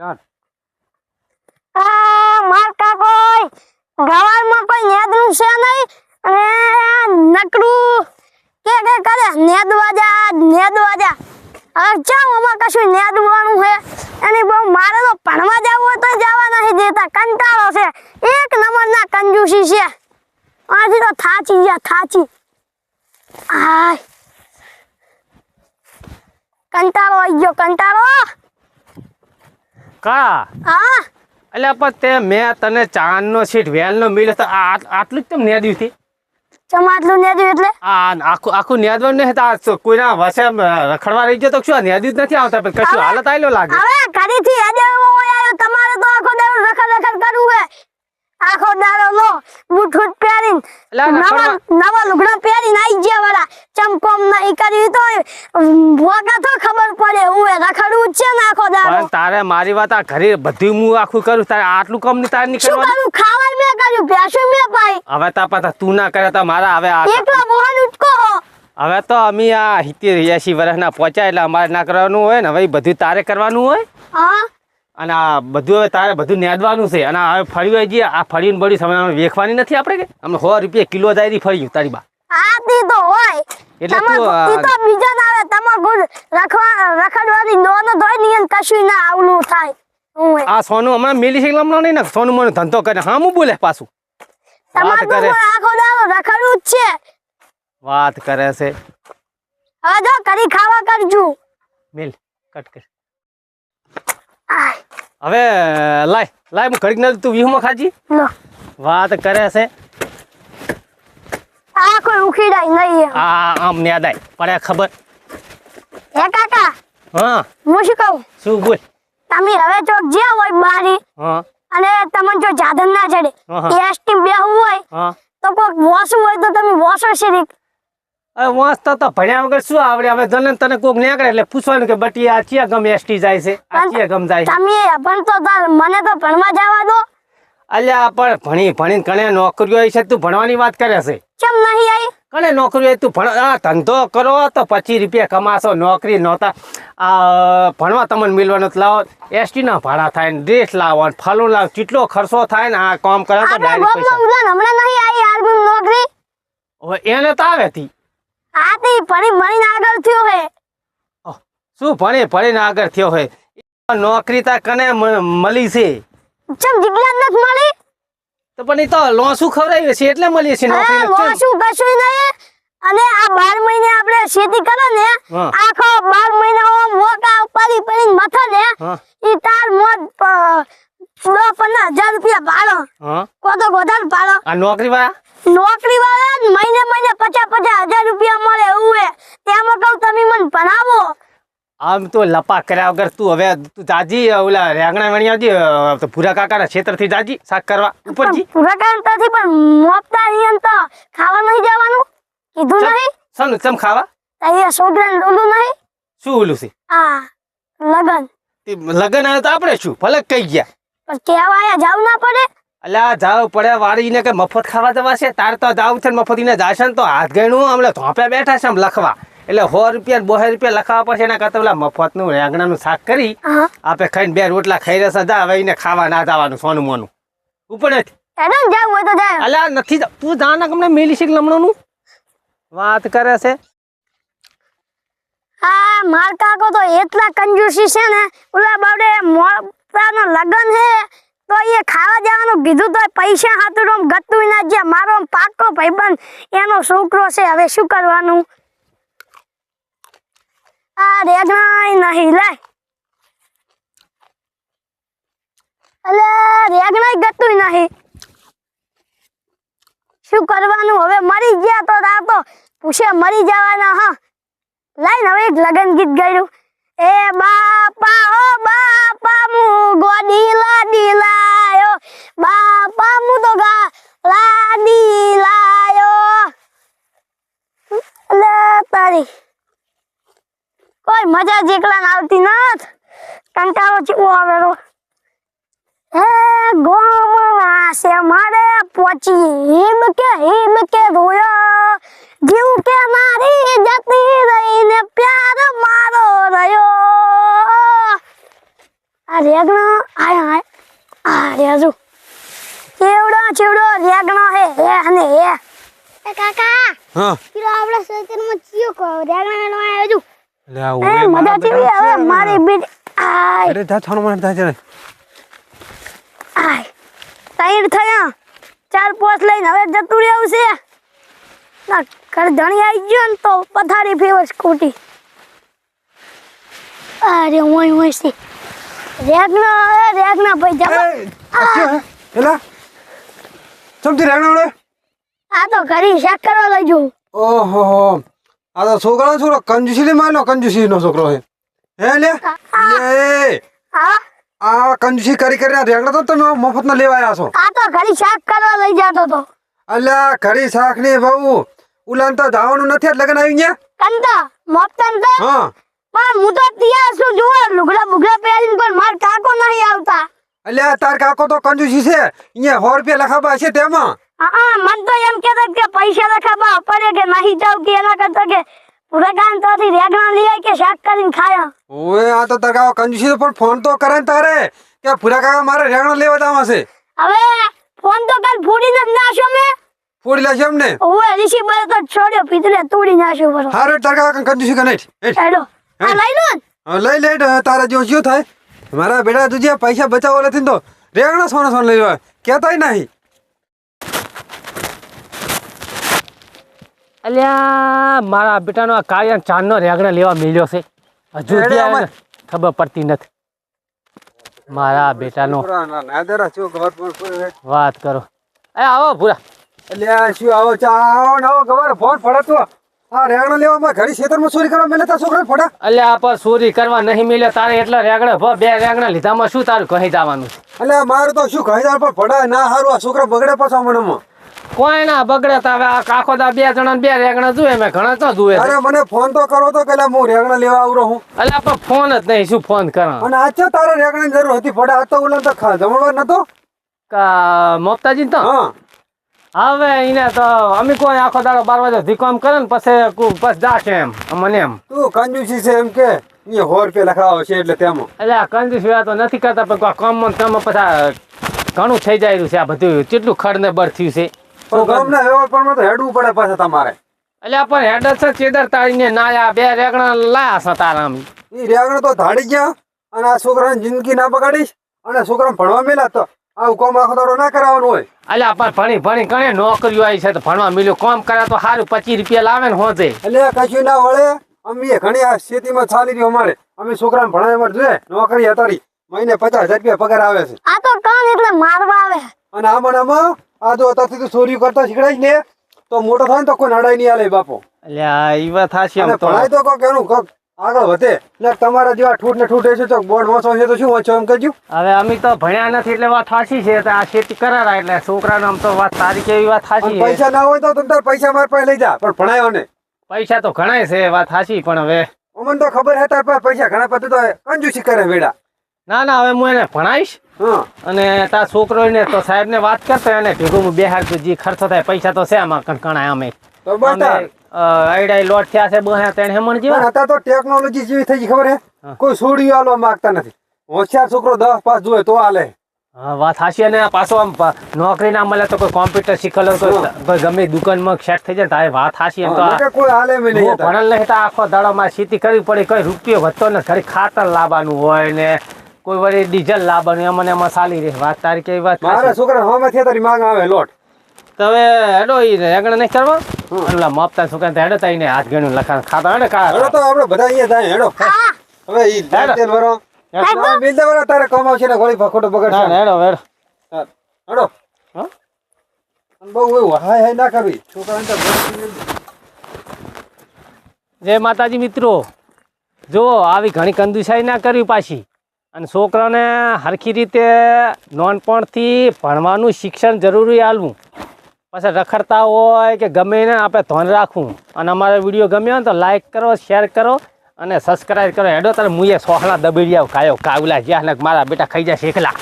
ચાલ. આ માર કાકોય ગવારમાં કોઈ નેદનું છે નહીં? અને નકરું કે કે કરે? નેદવા જા નેદવા જા. ચામ આમાં કશું નેદવાનું છે? અને બહુ મારે તો ભણવા જવું હોય તો જવા નથી દેતા. કંટાળો છે. એક નંબરના કંજૂસી છે. આથી તો થાચી ગયા, થાચી. આય. કંટાળો આવી ગયો, કંટાળો. કા? હા. એટલે પણ તે મેં તને ચાંદનો સીટ વેલનો મિલ તો આ આટલું જ તેમ નેદ્યું હતી ચમાટલું નેદ્યું એટલે? આ આખું આખું નેદવાનું નહીં તો આ કોઈના વસે રખડવા રહી ગયો તો શું નેદ્યું જ નથી આવતા? પણ કશું હાલત આવેલો લાગે. આખો દાડો લો બૂટ ફૂટ પહેરીને નવા નવા લુગડા પહેરીને આઈ ગયા વાળા. ચમકોમ નહીં કર્યું તો વગા તો ખબર પડે હું એ રખડું છે ને આખો દાડો. તારે મારી વાત આ ઘરે બધી હું આખું કરું તારે આટલું કમની તારે નહીં શું કરું? ખાવા મેં કર્યું ભેંસું મેં ભાઈ હવે તા પાછા તું ના કરે તો મારા હવે આ એકલો મોહન ઉટકો હવે તો અમે આ સિત્તેર એસી વર્ષના પહોંચ્યા એટલે અમારે ના કરવાનું હોય ને હવે બધું તારે કરવાનું હોય? હા. અને આ બધું હવે તારે બધું નેદવાનું છે. અને હવે ફળ્યું જઈએ આ ફળીને બળી સમય વેખવાની નથી આપણે કે? અમે સો રૂપિયા કિલો જાય ફળ્યું તારી બા. એટલે તું તો બીજા ના આવે. તમાર ગુડ રખવા રખડવાની દોનો ધોઈ નિયન કશું ના આવલું થાય. આ સોનું હમણાં મેલી છે હમણાં નહીં ને? સોનું મને ધંધો કરે. હા હું બોલે પાછું. તમાર વાત કરે. આખો દાડો રખડવું જ છે. વાત કરે છે. હવે જો કરી ખાવા કરજો. મેલ કટ કર. હવે લાય લાય હું ઘડીક નથી તું વ્યૂહમાં ખાજી. વાત કરે છે. આ કોઈ ઉખીડાય નહીં આ આમ નેદાય પડે ખબર. હે કાકા? હા. હું શું કહું? શું બોલ? તમે હવે ચોક જે હોય બારી હા. અને તમને જો જાદન ના ચડે. એસટી બેહવું હોય હા. તો કોઈક વોસું હોય તો તમે વોસો શીરી હવે વાંચતો તો ભણ્યા વગર શું આવડે? હવે તને તને કોક નીકળે એટલે પૂછવાનું કે બટી આ ચિયા ગમ એસટી જાય છે? આ ચિયા ગમ જાય છે? તમે મને તો ભણવા જવા દો. અલ્યા પણ ભણી ભણીને કણે નોકરીઓ આવી છે તું ભણવાની વાત કરે છે? કેમ નહીં આવી? કણે નોકરી હોય તું ભણ આ ધંધો કરો તો પચીસ રૂપિયા કમાશો નોકરી નહોતા. આ ભણવા તમને મિલવાનું લાવો. એસટી ના ભાડા થાય ને ડ્રેસ લાવો ને ફાલું લાવો. કેટલો ખર્ચો થાય ને આ કામ કરે તો ડાયરેક્ટ પૈસા. હમણાં નહીં આવી આર્મી નોકરી? એને તો આવે તી. આ તે ભણી ભણીને આગળ થયો હે. શું ભણી ભણીને આગળ થયો હોય નોકરી તા કને મળી છે? ચમ જગ્યા નથી મળી. તો પણ એ તો લોસું ખવડાવી છે એટલે મળીએ છે નોકરી વોશું કશું નહીં. અને આ 12 મહિને આપણે ખેતી કરો ને આખો 12 મહિના મોટા વોકા પડી પડીને મથો ને હા. ઈ તાર મોજ પ- દસ પંદર હજાર રૂપિયા ભાડો. હા? કોતો ગોધાન ભાડો. આ નોકરી વાળા નોકરી વાળા મહિને મહિને પચાસ પચાસ હજાર રૂપિયા મળે એવું હે. તેમાં કહું તમે મને ભણાવો. આમ તો લપા કર્યા વગર તું હવે તું જાજી ઓલા રેંગણા વણી આવજી અ, તો પૂરા કાકાના ક્ષેત્રથી જાજી શાક કરવા. ઉપરજી પૂરા કાંતાથી પણ મોપતા નહીં તો. ખાવા નહીં જવાનું? કીધું નહીં? શાનું ચમ ખાવા? અહીંયા છોકરાને ઓલું નહીં? શું ઓલું છે? આ લગન. લગન આવે તો આપણે શું? ભલે કઈ ગયા. પણ કેવા જાવ ના પડે? અલ્યા જાવ પડે વાળીને કે મફત ખાવા જવા છે તાર તો જાવ છે ને મફત ને જાશે ને તો હાથ ગણું હમણાં ધોપે બેઠા છે આમ લખવા. એટલે સો રૂપિયા બોહે રૂપિયા લખાવા પડશે એના કરતા નું રેગના નું શાક કરી આપે આપણે ખાઈને બે રોટલા ખાઈ રહેશે જા હવે એને ખાવા ના જવાનું સોનું મોનું. ઉપર નથી અલ્યા નથી તું જાના કમને મેલી છે લમણોનું? વાત કરે છે. આ માર કાકો તો એટલા કંજુસી છે ને. ઓલા બાવડે મોતાનો લગન હે, તો એ ખાવા જવાનું કીધું તો પૈસા હાથું ગતું ના જે મારો પાકો ભાઈબંધ એનો છોકરો છે, હવે શું કરવાનું? આ રેગણાય નહીં, લાય. અલે, રેગણાય ગતું નહીં. શું કરવાનું? હવે મરી ગયા તો તા તો પૂછે મરી જવાના, હા. લાઈન હવે એક લગન ગીત ગાયું કોઈ મજા જેકલા આવતી નથ કંટાળો ચેવો હે. ગોમવા છે મારે પોચી હિમ કે હિમ કે રોયો. જીવ કે મારી જતી રહીને પ્યાર મારો રહ્યો આ આ રેગણો આય આય આ રેજુ ચેવડો ચેવડો રેગણો હે હે અને હે એ કાકા હા. પેલો આપણા ખેતરમાં ચિયો કો રેગણા નો આવ્યો છું. લે આ મજા ચીવી હવે મારી બીટ આય. અરે જા છોનો મને જા આય. તૈયાર થયા. ચાર પોસ લઈને હવે જતું રહેવું છે. ના ઘર ધણી આવી ગયો ને તો પથારી ફેવર સ્કૂટી. અરે ઓય ઓય છે. રેગના રેગના ભાઈ જવા એલા ચમથી રેગના રે આ તો ઘરી શેક કરવા લઈ જવું ઓહો હો. આ તો છોકરા છોકરો કંજુસી માનો કંજુસી નો છોકરો હે હે. લે. લે આ કંજુસી કરી કરીને રેંગડા તો તમે મફત ના લેવા આવ્યા છો. આ તો ઘરી શાક કરવા લઈ જાતો તો. અલ્યા ઘરી શાકની બહુ. ઉલાન તો ધાવણું નથી એટલે લગન આવી ગયા કંતા મફતન તો. હા. પણ હું તો ત્યાં છું જુઓ લુગડા બુગડા પહેરીને પણ માર કાકો નહીં આવતા. અલ્યા તાર કાકો તો કંજુસી છે. અહીંયા સો રૂપિયા લખાવા છે તેમાં. હા મન તો એમ કેતો કે પૈસા લખાવા પડે કે નહીં જાવ કે એના કરતા કે પૂરા ગામ તો રેગણા લઈ કે શાક કરીને ખાયા. ઓએ આ તો તાર કાકો કંજુસી પણ ફોન તો કરે ને તારે કે પૂરા કાકા મારે રેગણો લેવા જવા છે. હવે ફોન તો કાલ ફોડીને જ નાખ્યો મેં. ફોડી લેશે એમને? ઓએ ઋષિ બળ તો છોડ્યો પીતરે તોડી નાશો બરો હારે તાર કાકા કંજુસી હેઠ હેડો. આ લઈ લો ને. લઈ લે તારા જો શું થાય? મારા બેટા તું જે પૈસા બચાવો નથી ને તો રેગણો સોના સોના લઈ લેવા. કેતાય નહીં. અલ્યા મારા બેટાનો આ કાર્ય ચાંદનો રેગણા લેવા મળ્યો છે. હજુ ખબર પડતી નથી. મારા બેટાનો? વાત કરો. એ આવો ભૂરા. અલ્યા શું આવો ચા આવો આવો ખબર ફોન પડે તો. આ રેગણો લેવામાં ઘડી ખેતરમાં ચોરી કરવા મેલે તાર છોકરા ફોડા અલ્યા પર ચોરી કરવા નહીં મળ્યો તારે એટલા રેગણે ભ બે રેગણા લીધામાં શું તારું કહી જવાનું અલ્યા મારું તો શું કહી જાય પણ ફોડા ના હારું આ છોકરા બગડે પાછા મનમાં કોઈ ના બગડે તો હવે આ કાકો દા બે જણા બે રેગણા જુએ મેં ઘણા તો જુએ અરે મને ફોન તો કરો તો પેલા હું રેગણા લેવા આવરો હું. અલ્યા પણ ફોન જ નહીં શું ફોન કરા અને આજ છે તારે રેગણાની જરૂર હતી ફોડા આ તો ઓલા તો ખા જમણવાર નતો? મોપતાજી તો? હા. હવે એને તો અમે કોઈ આખો દાડો બાર વાગે ધીકોમ કરે ને પછી કુ- પછી જાશે એમ મને એમ. તું કંજુસી છે એમ કે અહીંયા હોર રૂપિયા લખાવો છે એટલે તેમ. એટલે આ કંજૂસ તો નથી કરતા પણ કોઈ કામ કામ પછી ઘણું થઈ જાય છે આ બધું. કેટલું ખડ ને બળ થયું છે. પણ ગામના વ્યવહારમાં તો હેડવું પડે પાછા તમારે. એટલે પણ હેડર છે ચેદર તાળીને નાયા બે રેગણા લાયા છે તારા એ રેગણો તો ધાડી ગયા અને આ છોકરાની જિંદગી ના બગાડીશ અને છોકરા ભણવા મેલા તો આવું કોમ આખો દાડો ના કરાવવાનું હોય. અલ્યા પણ ભણી ભણી ઘણી નોકરીઓ આવી છે તો ભણવા મળ્યું કોમ કરે તો સારું પચીસ રૂપિયા લાવે ને હોજે. એટલે કશું ના વળે. અમે ઘણી આ ખેતીમાં ચાલી રહ્યો અમારે. અમે છોકરાને ભણાવવા જોઈએ. નોકરી હતારી મહિને પચાસ હજાર રૂપિયા પગાર આવે છે. આ તો કામ એટલે મારવા આવે. અને આમાં આમાં આ જો અત્યારથી તું ચોરી કરતા શીખડાઈશ ને. તો મોટો થાય ને તો કોઈ નડાઈ નહીં આલે બાપો. એટલે એ વાત થાશે એમ તો. ભણાય તો કોક એનું કોક આગળ વધે. ને તમારા જેવા ઠૂટ ને ઠૂટ છે તો બોર્ડ વાંચો છે તો શું વાંચો એમ કહેજો. હવે અમે તો ભણ્યા નથી એટલે વાત થાશી છે. તો આ ખેતી કરારા એટલે છોકરાને આમ તો વાત તારી કેવી વાત થાશી પૈસા ના હોય તો તમે તાર પૈસા માર પાસે લઈ જા પણ ભણાયો ને પૈસા તો ઘણાય છે વાત થાશી પણ હવે અમને તો ખબર હે તાર પાસે પૈસા ઘણા પછી તો કંજુસી કરે વેડા. ના ના હવે હું એને ભણાવીશ. અને તાર છોકરો ને તો સાહેબ ને વાત કરતો એને ભેગું હું બેહાર જે ખર્ચો થાય પૈસા તો છે આમાં કણકણાય અમે તો બતા. અમે આઈડાઈ લોટ થયા છે બહે તેને હેમણ જેવા. અત્યારે તો ટેકનોલોજી જેવી થઈ ગઈ ખબર હે? કોઈ છોડી આલવા માંગતા નથી. હોશિયાર છોકરો દસ પાસ જોવે તો આલે. વાત હાશી અને પાછો આમ નોકરી ના મળે તો કોઈ કોમ્પ્યુટર શીખેલો કોઈ ગમે દુકાનમાં સેટ થઈ જાય તારે વાત હાશી એમ તો કોઈ મેં. ભણેલ નહીં તો આખો દાડો માં ખેતી કરવી પડે કોઈ રૂપિયો વધતો ને ઘરે ખાતર લાવવાનું હોય ને કોઈ વળી ડીઝલ લાવવાનું એમાં એમાં ચાલી રહે. વાત તારી કેવી વાત મારા છોકરા હમે થયા તારી માંગ આવે લોટ. તમે હેડો ઈ રેગણ નહીં કરવા. ઓલા માપતા છોકરા હેડો તા એને હાથ ગણું લખાણ. ખાતા હેડો કા હેડો તો આપણે બધા અહીંયા જાય હેડો. હવે ઈ. તેલ વરો. બિલ વરો તારે કમાવશે ને ગોળી ખોટો બગડશે. ના, હેડો હેડો. હા, હેડો. હા? અને બહુ એવું હાય હાય ના કરવી. છોકરાને તો જય માતાજી મિત્રો. જો આવી ઘણી કંદુસાઈ ના કરવી પાછી. અને છોકરાને હરખી રીતે નાનપણથી ભણવાનું શિક્ષણ જરૂરી આલવું. પછી રખડતા હોય કે ગમે ને આપણે ધોન રાખવું. અને અમારો વીડિયો ગમ્યો ને તો લાઇક કરો શેર કરો અને સબસ્ક્રાઈબ કરો. હેડો, તારે મુએ સોહલા દબીડિયા કાયો કાવલા જ્યાં મારા બેટા ખાઈ જાય શેખલા